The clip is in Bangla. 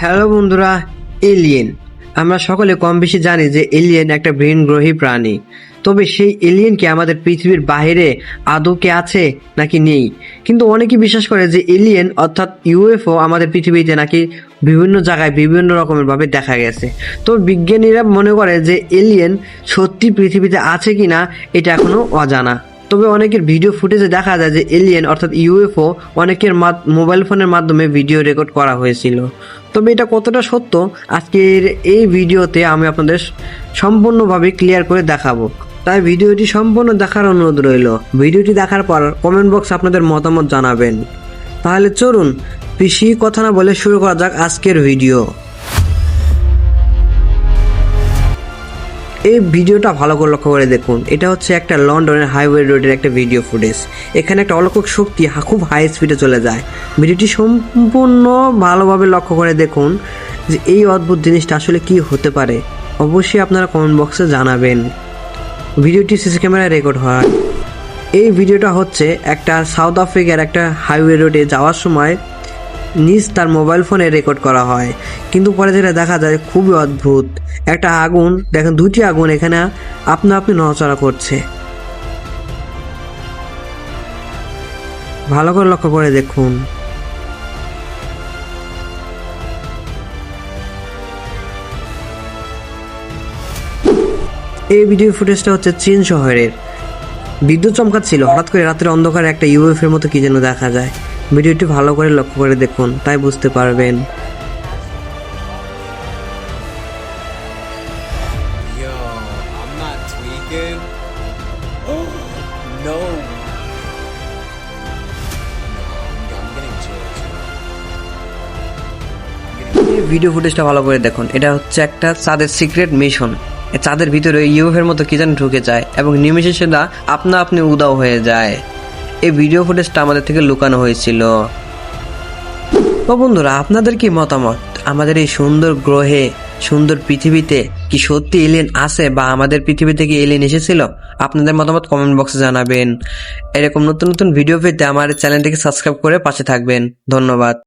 হ্যালো বন্ধুরা, এলিয়েন। আমরা সকলে কম বেশি জানি যে এলিয়েন একটা গ্রহী প্রাণী। তবে সেই এলিয়েন কি আমাদের পৃথিবীর বাইরে আদৌ কে আছে নাকি নেই? কিন্তু অনেকে বিশ্বাস করে যে এলিয়েন অর্থাৎ ইউএফও আমাদের পৃথিবীতে নাকি বিভিন্ন জায়গায় বিভিন্ন রকমের ভাবে দেখা গেছে। তো বিজ্ঞানীরা মনে করে যে এলিয়েন সত্যি পৃথিবীতে আছে কিনা এটা এখনও অজানা। তবে অনেকের ভিডিও ফুটেজে দেখা যায় যে এলিয়েন অর্থাৎ ইউএফও অনেকের মোবাইল ফোনের মাধ্যমে ভিডিও রেকর্ড করা হয়েছিল। তবে এটা কতটা সত্য? আজকের এই ভিডিওতে আমি আপনাদের সম্পূর্ণভাবে ক্লিয়ার করে দেখাবো। তাই ভিডিওটি সম্পূর্ণ দেখার অনুরোধ রইল। ভিডিওটি দেখার পর কমেন্ট বক্স আপনাদের মতামত জানাবেন। তাহলে চলুন, বেশি কথা না বলে শুরু করা যাক আজকের ভিডিও এই ভিডিওটা ভালো করে লক্ষ্য করে দেখুন। এটা হচ্ছে একটা লন্ডনের হাইওয়ে রোডের একটা ভিডিও ফুটেজ এখানে একটা অলৌকিক শক্তি খুব হাই স্পিডে চলে যায়। ভিডিওটি সম্পূর্ণ ভালোভাবে লক্ষ্য করে দেখুন যে এই অদ্ভুত জিনিসটা আসলে কি হতে পারে। অবশ্যই আপনারা কমেন্ট বক্সে জানাবেন। ভিডিওটি সিসি ক্যামেরায় রেকর্ড হয়। এই ভিডিওটা হচ্ছে একটা সাউথ আফ্রিকার একটা হাইওয়ে রোডে যাওয়ার সময় নিজ তার মোবাইল ফোনে রেকর্ড করা হয়। কিন্তু পরে যেটা দেখা যায়, খুবই অদ্ভুত। একটা আগুন, দেখেন দুটি আগুন এখানে আপনা আপনি নড়াচড়া করছে। ভালো করে লক্ষ্য করে দেখুন। এই ভিডিও ফুটেজটা হচ্ছে চীন শহরের। বিদ্যুৎ চমকাচ্ছিল, হঠাৎ করে রাতের অন্ধকারে একটা ইউএফ এর মতো কি যেন দেখা যায়। ভিডিওটি ভালো করে লক্ষ্য করে দেখুন তাই বুঝতে পারবেন। ভিডিও ফুটেজটা ভালো করে দেখুন। এটা হচ্ছে একটা চাঁদের সিক্রেট মিশন চাঁদের ভিতরে ইউএফের মতো কি যেন ঢুকে যায় এবং নিমেষে সেটা আপনা আপনি উদাও হয়ে যায়। এই ভিডিও ফুটেজটা আমাদের থেকে লুকানো হয়েছিল। ও বন্ধুরা, আপনাদের কি মতামত? আমাদের এই সুন্দর গ্রহে, সুন্দর পৃথিবীতে কি সত্যি এলিয়েন আছে বা আমাদের পৃথিবী থেকে এলিয়েন এসেছিল? আপনাদের মতামত কমেন্ট বক্সে জানাবেন। এরকম নতুন নতুন ভিডিও পেতে আমার চ্যানেলটিকে সাবস্ক্রাইব করে পাশে থাকবেন। ধন্যবাদ।